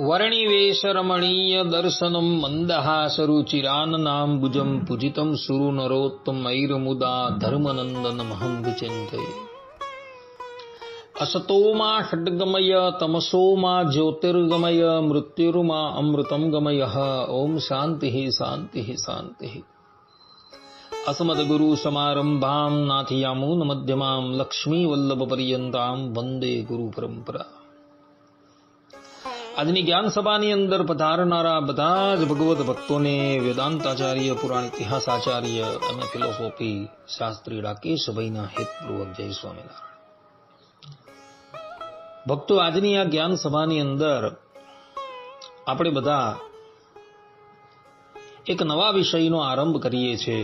वरणिवेशरमणीयदर्शनम् मन्दहासरुचिराननाम्बुजम् पुजितम् सुरुनरोत्तमैरमुदा धर्मनन्दनमहम् विचिन्तये असतो मा षड्गमय तमसो मा ज्योतिर्गमय मृत्युर्मा अमृतम् गमयः। ॐ शान्तिः शान्तिः शान्तिः। असमद्गुरुसमारम्भाम् नाथियामून मध्यमाम् लक्ष्मीवल्लभपर्यन्ताम् वन्दे गुरुपरम्परा। આજની જ્ઞાન સભાની અંદર પધારનારા બધા જ ભગવત ભક્તોને વેદાંતાચાર્ય પુરાણ ઇતિહાસ આચાર્ય અને ફિલોસોફી શાસ્ત્રી રાકેશભાઈના હેતપૂર્વક જય સ્વામિનારાયણ ભક્તો આજની આ જ્ઞાન સભાની અંદર આપણે બધા એક નવા વિષયનો આરંભ કરીએ છીએ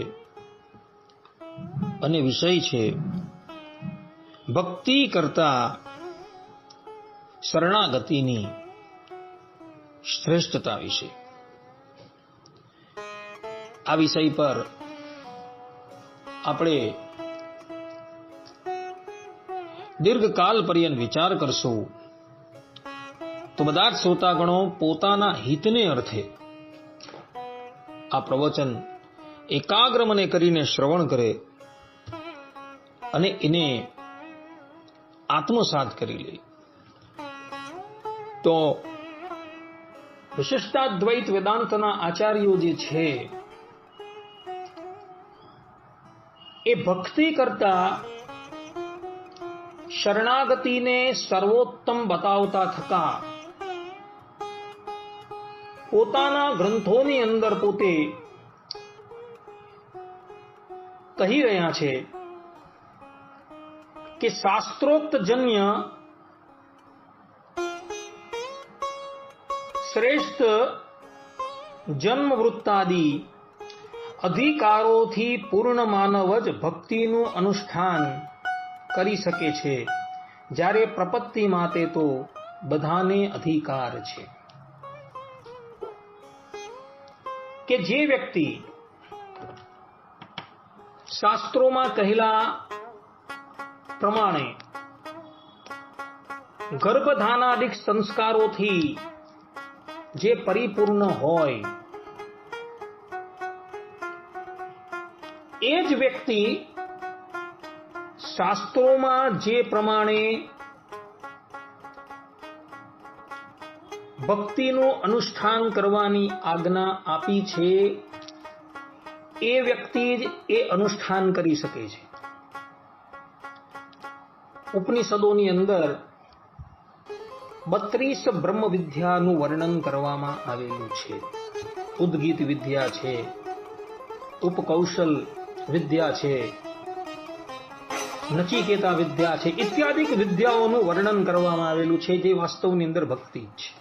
અને વિષય છે ભક્તિ કરતા શરણાગતિની શ્રેષ્ઠતા વિશે. આ વિષય પર આપણે દીર્ઘકાલ પર્યંત વિચાર કરશું. તો બધા જ શ્રોતાગણો પોતાના હિતને અર્થે આ પ્રવચન એકાગ્ર મને કરીને શ્રવણ કરે અને એને આત્મસાત કરી લે. તો વિશિષ્ટાદ્વૈત વેદાંતના આચાર્યો જે છે, એ ભક્તિ કરતા શરણાગતિને સર્વોત્તમ બતાવતા થતા પોતાના ગ્રંથોની અંદર પોતે કહી રહ્યા છે કે શાસ્ત્રોક્ત જન્ય શ્રેષ્ઠ જન્મ વૃત્તાદિ અધિકારોથી પૂર્ણ માનવ જ ભક્તિનું અનુષ્ઠાન કરી શકે છે. જ્યારે પ્રપત્તિ માટે તો બધાને અધિકાર છે. કે જે વ્યક્તિ શાસ્ત્રોમાં કહેલા પ્રમાણે ગર્ભધાનાદિક સંસ્કારોથી જે પરિપૂર્ણ હોય. એ જ વ્યક્તિ શાસ્ત્રોમાં જે પ્રમાણે ભક્તિનું અનુષ્ઠાન કરવાની આજ્ઞા આપી છે, એ વ્યક્તિ જ એ અનુષ્ઠાન કરી શકે છે. ઉપનિષદોની અંદર બત્રીસ બ્રહ્મ વિદ્યાનું વર્ણન કરવામાં આવેલું છે. ઉદ્ગીત વિદ્યા છે. ઉપકૌશલ વિદ્યા છે. નચિકેતા વિદ્યા છે. ઇત્યાદિક વિદ્યાઓનું વર્ણન કરવામાં આવેલું છે. જે વાસ્તવની અંદર ભક્તિ છે.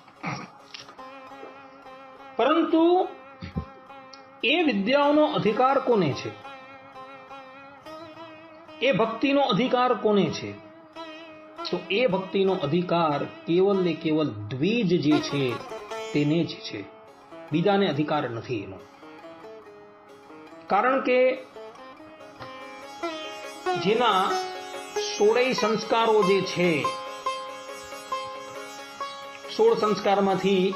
પરંતુ એ વિદ્યાઓનો અધિકાર કોને છે? એ ભક્તિનો અધિકાર કોને છે? તો એ ભક્તિનો અધિકાર કેવલ ને કેવલ દ્વિજ જે છે, તેને જ છે. બીજાને અધિકાર નથી એનો. કારણ કે જેના સોળેય સંસ્કારો જે છે, સોળ સંસ્કારમાંથી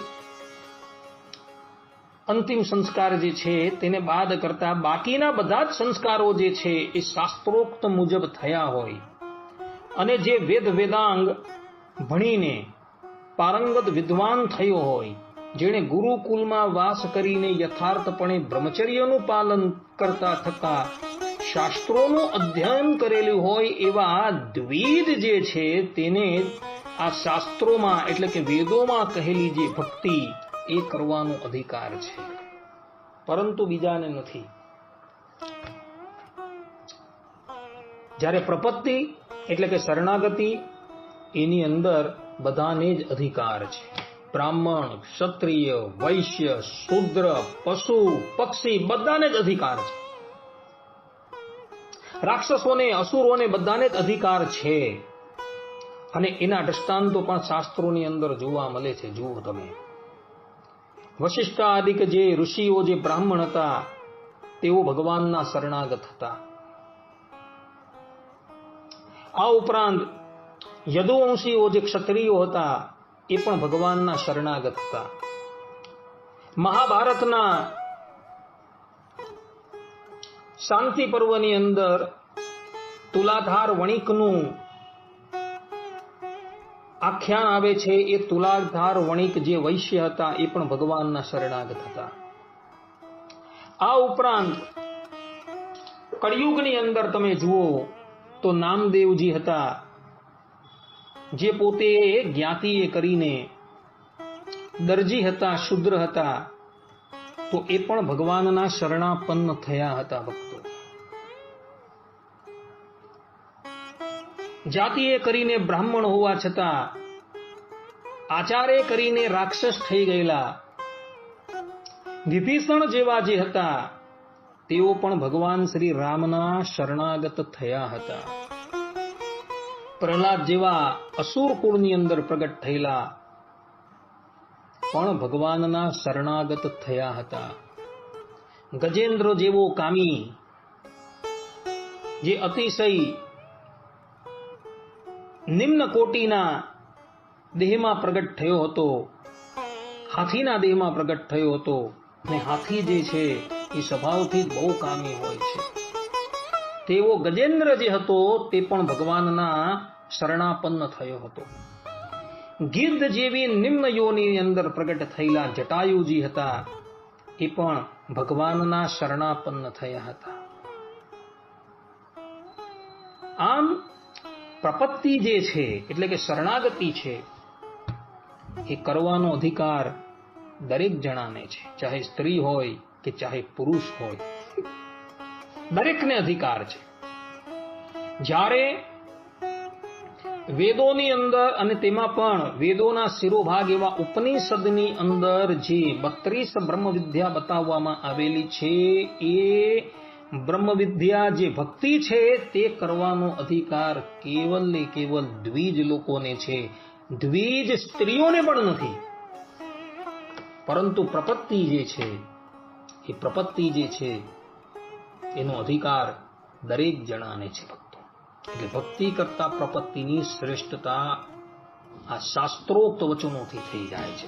અંતિમ સંસ્કાર જે છે, તેને બાદ કરતા બાકીના બધા જ સંસ્કારો જે છે, એ શાસ્ત્રોક્ત મુજબ થયા હોય. અને જે વેદ વેદાંગ ભણીને પારંગત વિદ્વાન થયો હોય, જેણે ગુરુકુલમાં વાસ કરીને યથાર્થપણે બ્રહ્મચર્યનું પાલન કરતા થતા શાસ્ત્રોનું અધ્યયન કરેલું હોય, એવા દ્વિજ જે છે તેને આ શાસ્ત્રોમાં એટલે કે વેદોમાં કહેલી જે ભક્તિ, એ કરવાનો અધિકાર છે. પરંતુ બીજાને નથી. જ્યારે પ્રપત્તિ એટલે કે શરણાગતિ એની અંદર બધાને જ અધિકાર છે. બ્રાહ્મણ, ક્ષત્રિય, વૈશ્ય, શુદ્ર, પશુ, પક્ષી બધાને જ અધિકાર છે. રાક્ષસોને, અસુરોને બધાને જ અધિકાર છે. અને એના દ્રષ્ટાંતો પણ શાસ્ત્રોની અંદર જોવા મળે છે. જુઓ તમે. વશિષ્ઠ આદિક જે ઋષિઓ, જે બ્રાહ્મણ હતા, તેઓ ભગવાનના શરણાગત હતા. આ ઉપરાંત યદુવંશીઓ જે ક્ષત્રિયો હતા, એ પણ ભગવાનના શરણાગત હતા. મહાભારતના શાંતિ પર્વની અંદર તુલાધાર વણિકનું આખ્યાન આવે છે, એ તુલાધાર વણિક જે વૈશ્ય હતા, એ પણ ભગવાનના શરણાગત હતા. આ ઉપરાંત કળિયુગની અંદર તમે જુઓ તો નામદેવજી હતા, જે પોતે જ્ઞાતિએ કરીને દરજી હતા, શુદ્ર હતા, તો એ પણ ભગવાનના શરણાપન્ન થયા હતા ભક્તો. જાતિએ કરીને બ્રાહ્મણ હોવા છતાં, આચારે કરીને રાક્ષસ થઈ ગયેલા. વિભીષણ જેવા જે હતા તેઓ પણ ભગવાન શ્રી રામના શરણાગત થયા હતા. પ્રહલાદ જેવા અસુર કુળની અંદર પ્રગટ થયેલા પણ ભગવાનના શરણાગત થયા હતા. ગજેન્દ્ર જેવો કામી, જે અતિશય નિમ્ન કોટીના દેહમાં પ્રગટ થયો હતો, હાથીના દેહમાં પ્રગટ થયો હતો ને હાથી જે છે એ સ્વભાવથી બહુ કામી હોય છે. તેવો ગજેન્દ્ર જે હતો, તે પણ ભગવાનના શરણાપન્ન થયો હતો. ગિદ્ધ જેવી નિમ્ન યોની અંદર પ્રગટ થયેલા જટાયુજી હતા, એ પણ ભગવાનના શરણાપન્ન થયા હતા. આમ, પ્રપત્તિ જે છે, એટલે કે શરણાગતિ છે, એ કરવાનો અધિકાર દરેક જણાને છે. ચાહે સ્ત્રી હોય કે ચાહે પુરુષ હોય. દરેકને અધિકાર છે. જ્યારે વેદોની અંદર અને તેમાં પણ વેદોના શિરોભાગ એવા ઉપનિષદની અંદર જે બત્રીસ બ્રહ્મવિદ્યા બતાવવામાં આવેલી છે, એ બ્રહ્મવિદ્યા જે ભક્તિ છે, તે કરવાનો અધિકાર કેવલ ને કેવલ દ્વિજ લોકોને છે. દ્વિજ સ્ત્રીઓને પણ નથી. પરંતુ પ્રપત્તિ જે છે એ પ્રપત્તિ જે છે, એનો અધિકાર દરેક જણાને છે ભક્તો. એટલે ભક્તિ કરતા પ્રપત્તિની શ્રેષ્ઠતા આ શાસ્ત્રોક્ત વચનોથી થઈ જાય છે.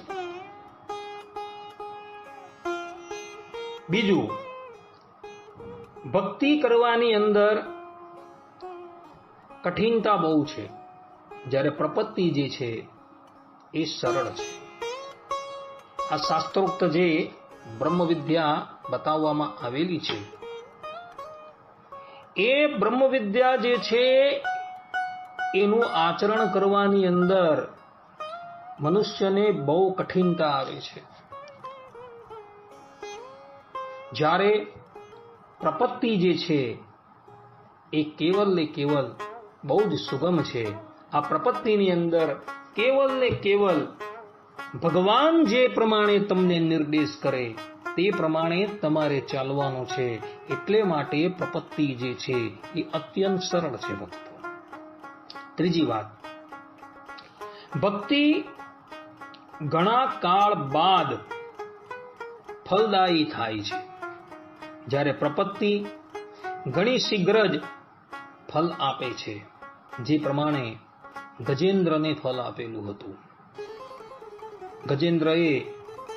બીજું, ભક્તિ કરવાની અંદર કઠિનતા બહુ છે. જ્યારે પ્રપત્તિ જે છે, એ સરળ છે. આ શાસ્ત્રોક્ત જે બ્રહ્મ વિદ્યા બતાવવામાં આવેલી છે. એ બ્રહ્મ વિદ્યા જે છે, એનું આચરણ કરવાની અંદર મનુષ્યને બહુ કઠિનતા આવે છે. જ્યારે પ્રપત્તિ જે છે, એ કેવલ ને કેવલ બહુ જ સુગમ છે. આ પ્રપત્તિની અંદર કેવલ ને કેવલ ભગવાન જે પ્રમાણે તમને નિર્દેશ કરે, તે પ્રમાણે તમારે ચાલવાનું છે. એટલે માટે પ્રપત્તિ જે છે, એ અત્યંત સરળ છે ભક્તો. ત્રીજી વાત. ભક્તિ ઘણા કાળ બાદ ફલદાયી થાય છે. જ્યારે પ્રપત્તિ ઘણી શીઘ્ર જ ફલ આપે છે. જે પ્રમાણે ગજેન્દ્રને ફલ આપેલું હતું. ગજેન્દ્રએ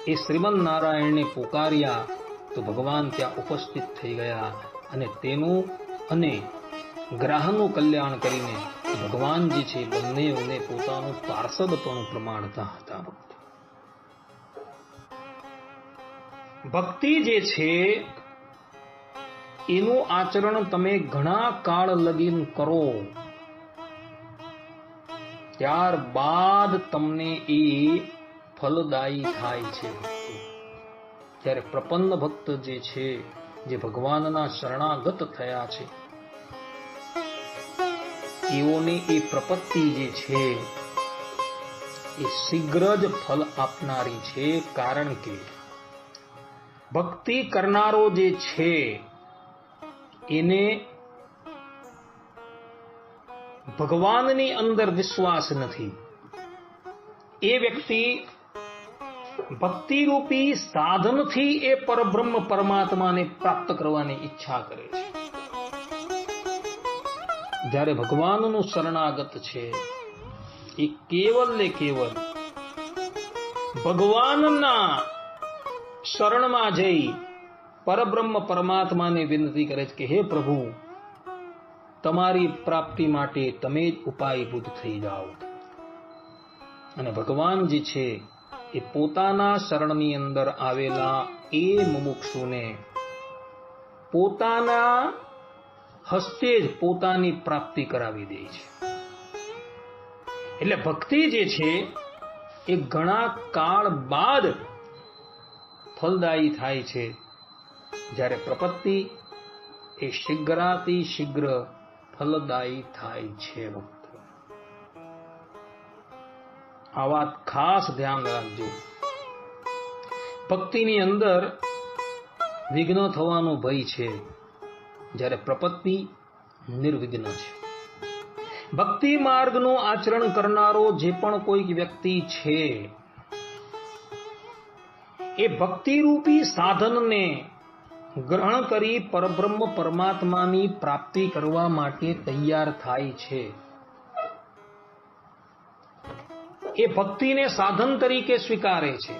એ શ્રીમન નારાયણને પોકાર્યા તો ભગવાન ત્યાં ઉપસ્થિત થઈ ગયા અને તેનું અને ગ્રાહનું કલ્યાણ કરીને ભગવાન જે છે બંનેઓને પોતાનું પાર્ષદપણું પ્રમાણતા હતા ભક્તિ જે છે, એનું આચરણ તમે ઘણા કાળ લગીન કરો. ત્યારબાદ તમને એ ફલદાયી થાય છે ત્યારે પ્રપન્ન ભક્ત જે છે, જે ભગવાનના શરણાગત થયા છે, એઓને એ પ્રપત્તિ જે છે, એ શીઘ્ર જ ફલ આપનારી છે. કારણ કે ભક્તિ કરનારો જે છે, એને ભગવાનની અંદર વિશ્વાસ નથી. એ વ્યક્તિ ભક્તિરૂપી સાધનથી એ પરબ્રહ્મ પરમાત્માને પ્રાપ્ત કરવાની ઈચ્છા કરે છે. જ્યારે ભગવાનનું શરણાગત છે, એ કેવલ ને કેવલ ભગવાનના શરણમાં જઈ પરબ્રહ્મ પરમાત્માને વિનંતી કરે છે કે, હે પ્રભુ, તમારી પ્રાપ્તિ માટે તમે જ ઉપાયભૂત થઈ જાઓ. અને ભગવાન જે છે એ પોતાના શરણની અંદર આવેલા એ મુમુક્ષુને પોતાના હસ્તે જ પોતાની પ્રાપ્તિ કરાવી દે છે. એટલે ભક્તિ જે છે, એ ઘણા કાળ બાદ ફલદાયી થાય છે. જ્યારે પ્રપત્તિ એ શીઘ્રાતિ શીઘ્ર ફલદાયી થાય છે. આ વાત ખાસ ધ્યાન રાખજો. ભક્તિની અંદર વિઘ્ન થવાનો ભય છે, જ્યારે પ્રપત્તિ નિર્વિઘ્ન છે. ભક્તિ માર્ગનું આચરણ કરનારો જે પણ કોઈક વ્યક્તિ છે, એ ભક્તિરૂપી સાધનને ગ્રહણ કરી પરબ્રહ્મ પરમાત્માની પ્રાપ્તિ કરવા માટે તૈયાર થાય છે. એ ભક્તિને સાધન તરીકે સ્વીકારે છે.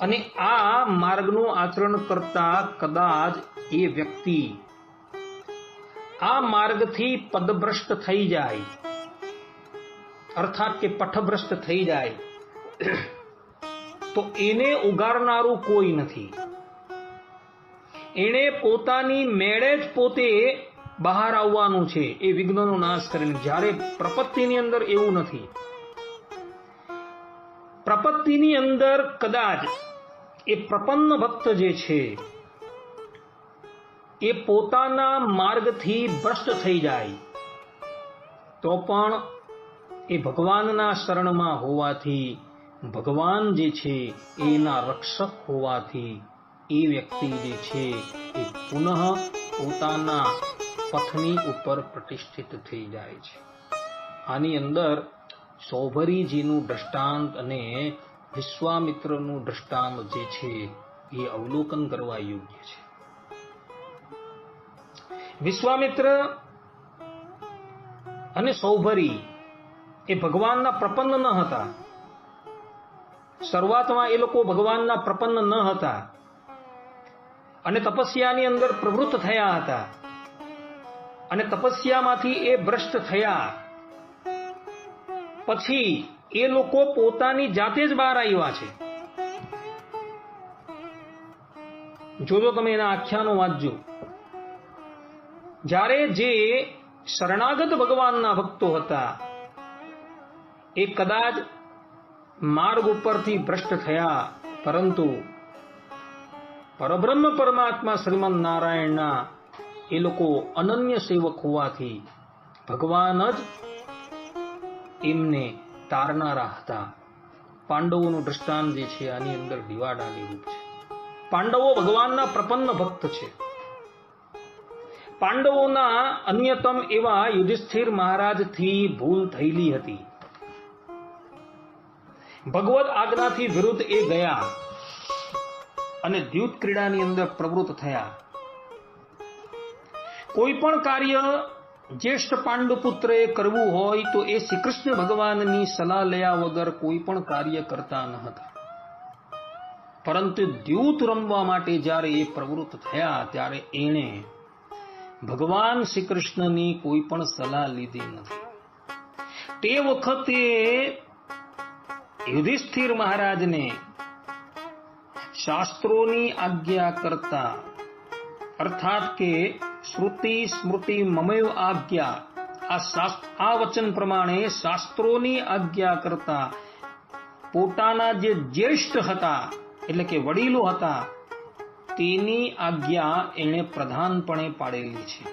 અને આ માર્ગનું આચરણ કરતા કદાચ એ વ્યક્તિ આ માર્ગથી પદભ્રષ્ટ થઈ જાય. અર્થાત કે પઠભ્રષ્ટ થઈ જાય. તો એને ઉગારનારું કોઈ નથી. એણે પોતાની મેળે જ પોતે બહાર આવવાનું છે. એ વિઘ્નનો નાશ કરીને. જ્યારે પ્રપત્તિની અંદર એવું નથી. પ્રપત્તિની અંદર કદાચ એ પ્રપન્ન ભક્ત જે છે, એ પોતાના માર્ગથી ભ્રષ્ટ થઈ જાય, તો પણ એ ભગવાનના શરણમાં હોવાથી, ભગવાન જે છે, એના રક્ષક હોવાથી, એ વ્યક્તિ જે છે, એ પુનઃ પોતાના પથની ઉપર પ્રતિષ્ઠિત થઈ જાય છે. આની અંદર સૌભરીજીનું દ્રષ્ટાંત અને વિશ્વામિત્રનું દ્રષ્ટાંત જે છે, એ અવલોકન કરવા યોગ્ય છે. વિશ્વામિત્ર અને સૌભરી એ ભગવાનના પ્રપન્ન ન હતા. શરૂઆતમાં એ લોકો ભગવાનના પ્રપન્ન ન હતા અને તપસ્યાની અંદર પ્રવૃત્ત થયા હતા અને તપસ્યામાંથી એ ભ્રષ્ટ થયા. પછી એ લોકો પોતાની જાતે જ બહાર આવ્યા છે. જોજો તમે એના આખ્યાનો વાંચજો. જ્યારે જે શરણાગત ભગવાનના ભક્તો હતા, એ કદાચ માર્ગ ઉપરથી ભ્રષ્ટ થયા, પરંતુ પરબ્રહ્મ પરમાત્મા શ્રીમદ નારાયણના એ લોકો અનન્ય સેવક હોવાથી ભગવાન જ એમને તારનારા હતા. પાંડવોનું દ્રષ્ટાંત જે છે, આની અંદર દિવાડાની રૂપ છે. પાંડવો ભગવાનના પ્રપન્ન ભક્ત છે. પાંડવોના અન્યતમ એવા યુધિષ્ઠિર મહારાજથી ભૂલ થયેલી હતી. ભગવત આજ્ઞાથી વિરુદ્ધ એ ગયા અને દ્યુત ક્રીડાની અંદર પ્રવૃત્ત થયા. કોઈ પણ કાર્ય જ્યેષ્ઠ પાંડુપુત્રએ કરવું હોય તો એ શ્રી કૃષ્ણ ભગવાનની સલાહ લયા વગર કોઈ પણ કાર્ય કરતા ન હતા. પરંતુ દ્યુત રમવા માટે જ્યારે એ પ્રવૃત્ત થયા, ત્યારે એણે ભગવાન શ્રી કૃષ્ણની કોઈ પણ સલાહ લીધી નથી. તે વખતે યુધિષ્ઠિર મહારાજને શાસ્ત્રોની આજ્ઞા કરતા, અર્થાત કે શ્રુતિ સ્મૃતિ મમૈવ આજ્ઞા આ આ વચન પ્રમાણે શાસ્ત્રોની આજ્ઞા કરતા પોતાના જે જ્યેષ્ઠ હતા એટલે કે વડીલો હતા તેની આજ્ઞા એણે પ્રધાનપણે પાડેલી છે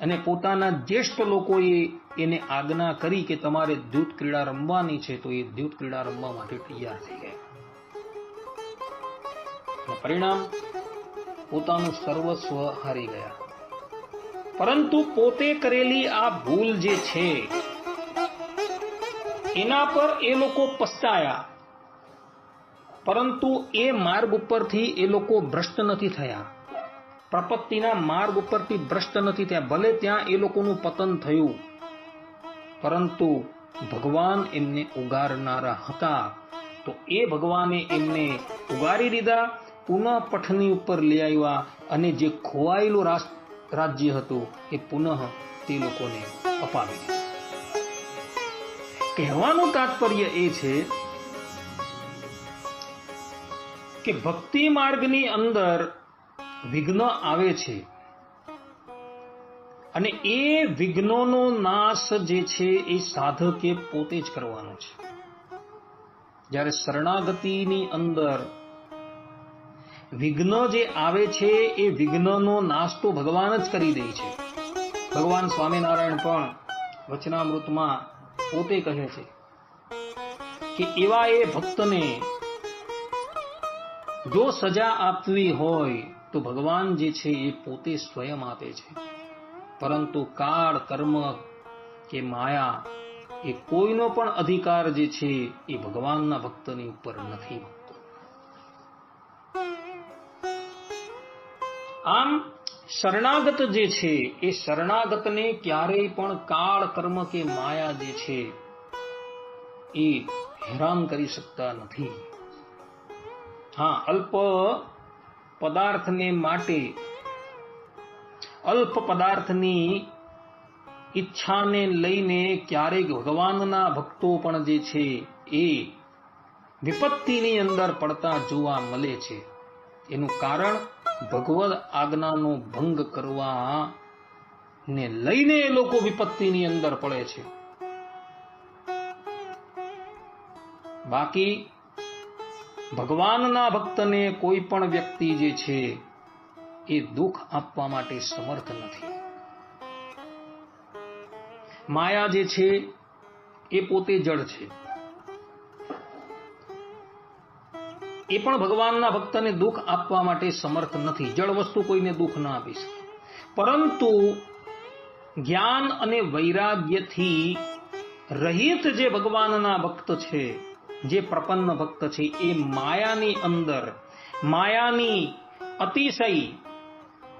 અને પોતાના જ્યેષ્ઠ લોકોએ એને આજ્ઞા કરી કે તમારે દ્યુત ક્રીડા રમવાની છે તો એ દ્યુત ક્રીડા રમવા માટે તૈયાર થઈ ગયા પરિણામ પોતાનું સર્વસ્વ હારી ગયા. પરંતુ પોતે કરેલી આ ભૂલ જે છે, એના પર એ લોકો પસ્તાયા. પરંતુ એ માર્ગ ઉપરથી એ લોકો ભ્રષ્ટ નથી થયા. પ્રપત્તિના માર્ગ ઉપરથી ભ્રષ્ટ નથી થયા. ભલે ત્યાં એ લોકોનું પતન થયું, પરંતુ ભગવાન એમને ઉગારનારા હતા. તો એ ભગવાને એમને ઉગારી દીધા પુનઃ ઉપર લઈ આવ્યા અને જે ખોવાયેલું રાજ્ય હતું એ પુનઃ તે લોકોને અપાવી કહેવાનું તાત્પર્ય એ છે કે ભક્તિ માર્ગની અંદર વિઘ્ન આવે છે અને એ વિઘ્નોનો નાશ જે છે એ સાધકે પોતે જ કરવાનો છે. જ્યારે શરણાગતિની અંદર વિઘ્ન જે આવે છે એ વિઘ્નનો નાશ તો ભગવાન જ કરી દે છે. ભગવાન સ્વામિનારાયણ પણ વચનામૃતમાં પોતે કહે છે કે એવા એ ભક્તને જો સજા આપવી હોય તો ભગવાન જે છે એ પોતે સ્વયં આપે છે. પરંતુ કાળ, કર્મ કે માયા એ કોઈનો પણ અધિકાર જે છે એ ભગવાનના ભક્તની ઉપર નથી આમ શરણાગત જે છે, એ શરણાગતને ક્યારેય પણ કાળ કર્મ કે માયા જે છે, એ હેરાન કરી શકતા નથી. હા, અલ્પ પદાર્થને માટે, અલ્પ પદાર્થની ઈચ્છાને લઈને ક્યારેક ભગવાનના ભક્તો પણ જે છે, એ વિપત્તિની અંદર પડતા જોવા મળે છે. એનું કારણ ભગવદ આજ્ઞાનો ભંગ કરવા ને લઈને એ લોકો વિપત્તિની અંદર પડે છે. બાકી ભગવાનના ભક્તને કોઈ પણ વ્યક્તિ જે છે એ દુઃખ આપવા માટે સમર્થ નથી. માયા જે છે એ પોતે જળ છે. એ પણ ભગવાનના ભક્તને દુઃખ આપવા માટે સમર્થ નથી. જળ વસ્તુ કોઈને દુઃખ ન આપી શકે. પરંતુ જ્ઞાન અને વૈરાગ્યથી રહિત જે ભગવાનના ભક્ત છે, જે પ્રપન્ન ભક્ત છે, એ માયાની અંદર, માયાની અતિશય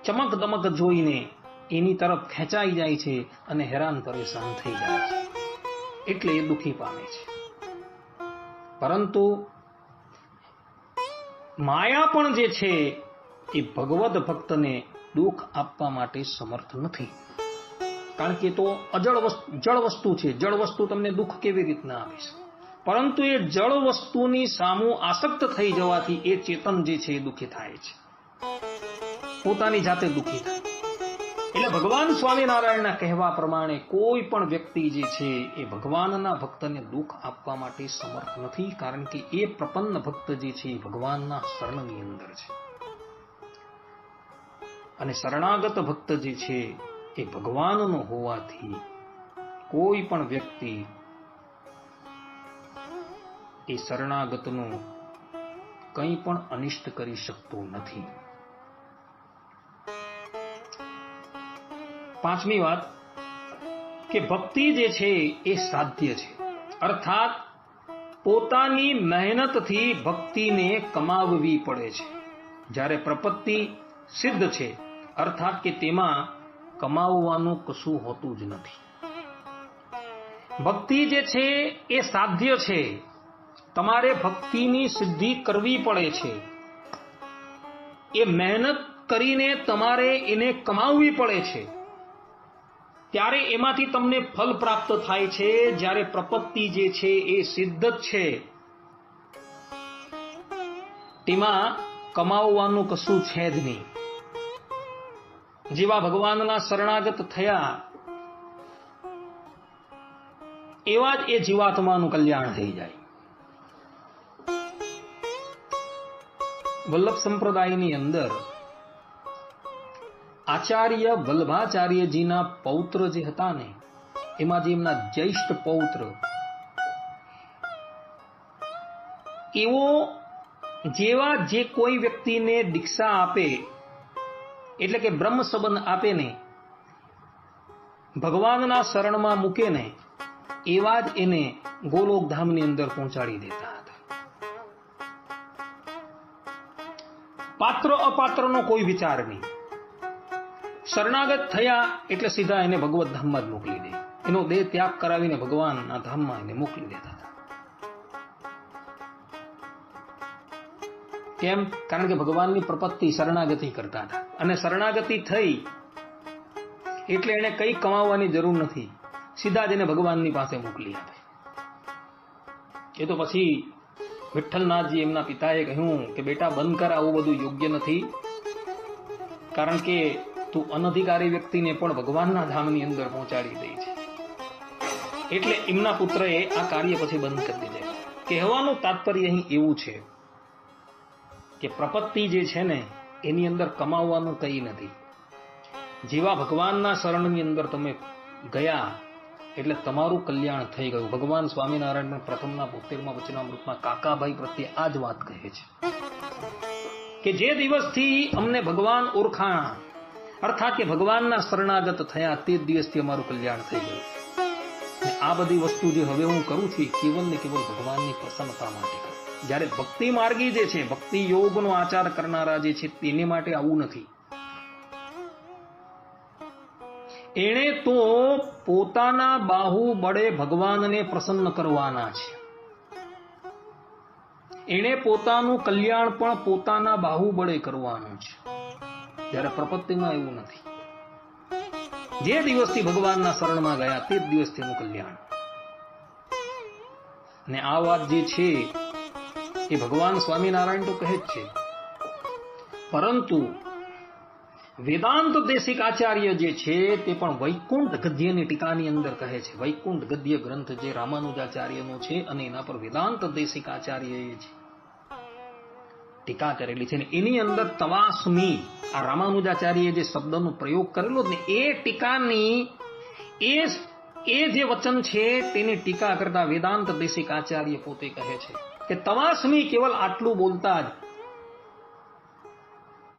ચમક દમક જોઈને એની તરફ ખેંચાઈ જાય છે અને હેરાન પરેશાન થઈ જાય છે. એટલે એ દુઃખી પામે છે. પરંતુ માયા પણ જે છે, એ ભગવદ ભક્તને દુઃખ આપવા માટે સમર્થ નથી. કારણ કે તો અજળ વસ્તુ, જળ વસ્તુ છે. જળ વસ્તુ તમને દુઃખ કેવી રીતના આપીશ પરંતુ એ જળ વસ્તુની સામુ આસક્ત થઈ જવાથી એ ચેતન જે છે, એ દુઃખી થાય છે. પોતાની જાતે દુઃખી થાય એટલે ભગવાન સ્વામિનારાયણના કહેવા પ્રમાણે કોઈ પણ વ્યક્તિ જે છે એ ભગવાનના ભક્તને દુઃખ આપવા માટે સમર્થ નથી, કારણ કે એ પ્રપન્ન ભક્ત જે છે એ ભગવાનના શરણની અંદર છે. અને શરણાગત ભક્ત જે છે એ ભગવાનનો હોવાથી કોઈ પણ વ્યક્તિ એ શરણાગતનું કંઈ પણ અનિષ્ટ કરી શકતો નથી. પાંચમી વાત કે ભક્તિ જે છે એ સાધ્ય છે. અર્થાત પોતાની મહેનતથી ભક્તિને કમાવવી પડે છે. જ્યારે પ્રપત્તિ સિદ્ધ છે, અર્થાત કે તેમાં કમાવવાનું કશું હોતું જ નથી. ભક્તિ જે છે એ સાધ્ય છે. તમારે ભક્તિની સિદ્ધિ કરવી પડે છે. એ મહેનત કરીને તમારે એને કમાવવી પડે છે. ત્યારે એમાંથી તમને ફલ પ્રાપ્ત થાય છે. જ્યારે પ્રપત્તિ જે છે એ સિદ્ધ જ છે. તેમાં કમાવવાનું કશું છે જ નહીં. જેવા ભગવાનના શરણાગત થયા, એવા જ એ જીવાત્માનું કલ્યાણ થઈ જાય. વલ્લભ સંપ્રદાયની અંદર આચાર્ય વલ્ભાચાર્યજીના પૌત્ર જે હતા ને, એમાં જે એમના જ્યેષ્ઠ પૌત્ર, એવો જેવા જે કોઈ વ્યક્તિને દીક્ષા આપે, એટલે કે બ્રહ્મ સંબંધ આપે ને, ભગવાનના શરણમાં મૂકે ને, એવા જ એને ગોલોકધામની અંદર પહોંચાડી દેતા હતા. પાત્ર અપાત્રનો કોઈ વિચાર નહીં. શરણાગત થયા એટલે સીધા એને ભગવત ધામમાં જ મોકલી દે. એનો દેહ ત્યાગ કરાવીને ભગવાનના ધામમાં એને મોકલી દેતા હતા. કેમ? કારણ કે ભગવાનની પ્રપત્તિ શરણાગતિ કરતા હતા. અને શરણાગતિ થઈ એટલે એને કંઈ કમાવવાની જરૂર નથી. સીધા જ એને ભગવાનની પાસે મોકલી આપે. એ તો પછી વિઠ્ઠલનાથજી એમના પિતાએ કહ્યું કે બેટા બંધ કર, આવું બધું યોગ્ય નથી. કારણ કે તું અનધિકારી વ્યક્તિને પણ ભગવાનના ધામની અંદર પહોંચાડી દે છે. એટલે એમના પુત્રએ આ કાર્ય પછી બંધ કરી દીધે. કહેવાનું તાત્પર્ય અહીં એવું છે કે પ્રપત્તિ જે છે ને, એની અંદર કમાવવાનું કંઈ નથી. જેવા ભગવાનના શરણની અંદર તમે ગયા, એટલે તમારું કલ્યાણ થઈ ગયું. ભગવાન સ્વામિનારાયણ પ્રથમના બોતેરમાં વચનામૃતમાં કાકાભાઈ પ્રત્યે આ જ વાત કહે છે કે જે દિવસથી અમને ભગવાન ઓળખાણ અર્થાત કે ભગવાનના શરણાગત થયા તે જ દિવસથી અમારું કલ્યાણ થઈ ગયું. આ બધી વસ્તુ જે હવે હું કરું છું કેવલ ને કેવલ ભગવાનની પ્રસન્નતા માટે જ્યારે ભક્તિ માર્ગી જે છે, ભક્તિ યોગનો આચાર કરનારા જે છે, તેને માટે આવું નથી. એણે તો પોતાના બાહુ બળે ભગવાનને પ્રસન્ન કરવાના છે. એણે પોતાનું કલ્યાણ પણ પોતાના બાહુ બળે કરવાનું છે. જ્યારે પ્રપત્તિમાં એવું નથી. જે દિવસથી ભગવાનના શરણમાં ગયા, તે જ દિવસથી એનું કલ્યાણ. અને આ વાત જે છે, એ ભગવાન સ્વામિનારાયણ તો કહે જ છે. પરંતુ વેદાંત દેશિક આચાર્ય જે છે, તે પણ વૈકુંઠ ગદ્યની ટીકાની અંદર કહે છે. વૈકુંઠ ગદ્ય ગ્રંથ જે રામાનુજાચાર્યનો છે અને એના પર વેદાંત દેશિક એ છે. ટીકા કરેલી છે ને એની અંદર તવાસમી, આ રામાનુજાચાર્યએ જે શબ્દનો પ્રયોગ કરેલો ને, એ ટીકાની, એ એ જે વચન છે તેની ટીકા કરતા વેદાંત દેશિક આચાર્ય પોતે કહે છે કે તવાસમી કેવલ આટલું બોલતા જ